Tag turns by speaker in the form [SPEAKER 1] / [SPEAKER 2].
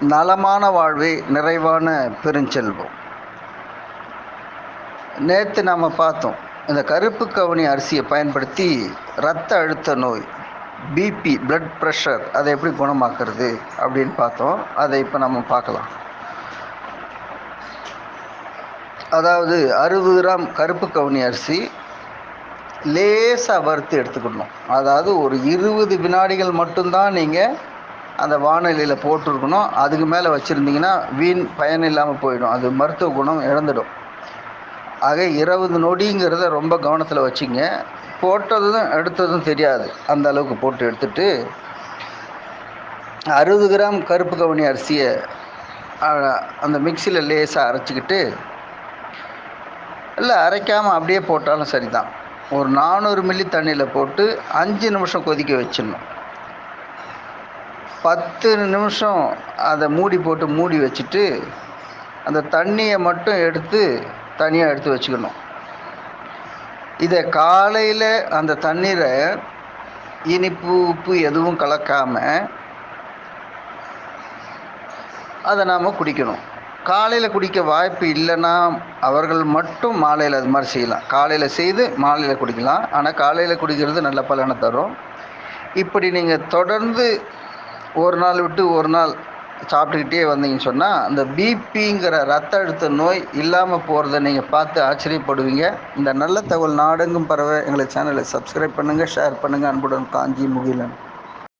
[SPEAKER 1] நலமான வாழ்வே நிறைவான பெருஞ்செல்வம். நேற்று நாம் பார்த்தோம் இந்த கருப்பு கவுனி அரிசியை பயன்படுத்தி இரத்த அழுத்த நோய் பிபி பிளட் ப்ரெஷர் அதை எப்படி குணமாக்குறது அப்படின்னு பார்த்தோம். அதை இப்போ நம்ம பார்க்கலாம். அதாவது அறுபது கிராம் கருப்பு கவுனி அரிசி லேசாக வறுத்து எடுத்துக்கணும். அதாவது ஒரு இருபது வினாடிகள் மட்டும்தான் நீங்கள் அந்த வானிலையில் போட்டிருக்கணும். அதுக்கு மேலே வச்சுருந்தீங்கன்னா வீண் பயன் இல்லாமல் போயிடும். அது மருத்துவ குணம் இழந்துடும். ஆக இருபது நொடிங்கிறத ரொம்ப கவனத்தில் வச்சுங்க. போட்டதும் எடுத்ததும் தெரியாது. அந்த அளவுக்கு போட்டு எடுத்துட்டு அறுபது கிராம் கருப்பு கவுனி அரிசியை அந்த மிக்சியில் லேசாக அரைச்சிக்கிட்டு இல்லை அரைக்காமல் அப்படியே போட்டாலும் சரி தான் ஒரு நானூறு மில்லி தண்ணியில் போட்டு அஞ்சு நிமிஷம் கொதிக்க வச்சிடணும். பத்து நிமிஷம் அதை மூடி போட்டு மூடி வச்சுட்டு அந்த தண்ணியை மட்டும் எடுத்து தனியாக எடுத்து வச்சுக்கணும். இதை காலையில் அந்த தண்ணீரை இனிப்பு உப்பு எதுவும் கலக்காமல் அதை நாம் குடிக்கணும். காலையில் குடிக்க வாய்ப்பு இல்லைன்னா அவர்கள் மட்டும் மாலையில் அது மாதிரி செய்யலாம். காலையில் செய்து மாலையில் குடிக்கலாம். ஆனால் காலையில் குடிக்கிறது நல்ல பலனை தரும். இப்படி நீங்கள் தொடர்ந்து ஒரு நாள் விட்டு ஒரு நாள் சாப்பிட்டுக்கிட்டே வந்தீங்கன்னு சொன்னால் அந்த பிபிங்கிற ரத்த அழுத்த நோய் இல்லாமல் போகிறத நீங்கள் பார்த்து ஆச்சரியப்படுவீங்க. இந்த நல்ல தகவல் நாடெங்கும் பரவ எங்களை சேனலை சப்ஸ்கிரைப் பண்ணுங்கள் ஷேர் பண்ணுங்கள் அன்புடன் காஞ்சி முகிலன்.